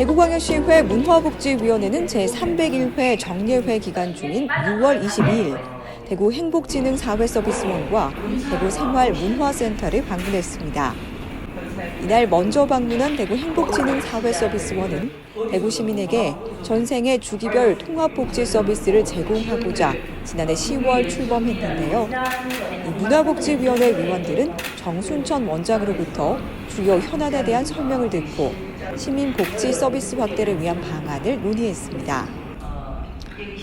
대구광역시회 문화복지위원회는 제301회 정례회 기간 중인 6월 22일 대구 행복지능 사회서비스원과 대구 생활문화센터를 방문했습니다. 이날 먼저 방문한 대구 행복지능 사회서비스원은 대구 시민에게 전생의 주기별 통합복지 서비스를 제공하고자 지난해 10월 출범했는데요. 이 문화복지위원회 위원들은 정순천 원장으로부터 주요 현안에 대한 설명을 듣고 시민 복지 서비스 확대를 위한 방안을 논의했습니다.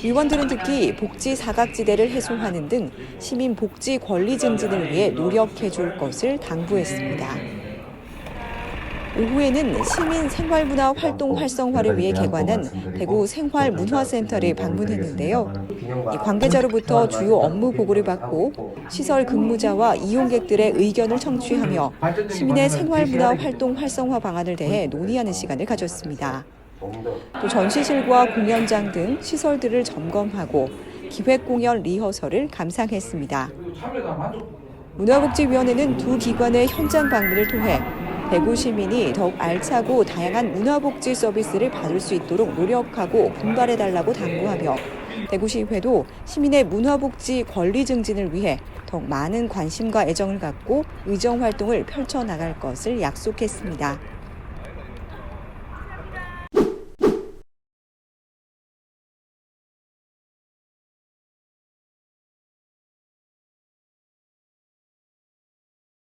위원들은 특히 복지 사각지대를 해소하는 등 시민 복지 권리 증진을 위해 노력해 줄 것을 당부했습니다. 오후에는 시민 생활문화 활동 활성화를 위해 개관한 대구 생활문화센터를 방문했는데요. 이 관계자로부터 주요 업무 보고를 받고 시설 근무자와 이용객들의 의견을 청취하며 시민의 생활문화 활동 활성화 방안을 대해 논의하는 시간을 가졌습니다. 또 전시실과 공연장 등 시설들을 점검하고 기획 공연 리허설을 감상했습니다. 문화복지위원회는 두 기관의 현장 방문을 통해 대구 시민이 더욱 알차고 다양한 문화복지 서비스를 받을 수 있도록 노력하고 분발해달라고 당부하며 대구시회도 시민의 문화복지 권리 증진을 위해 더욱 많은 관심과 애정을 갖고 의정 활동을 펼쳐나갈 것을 약속했습니다.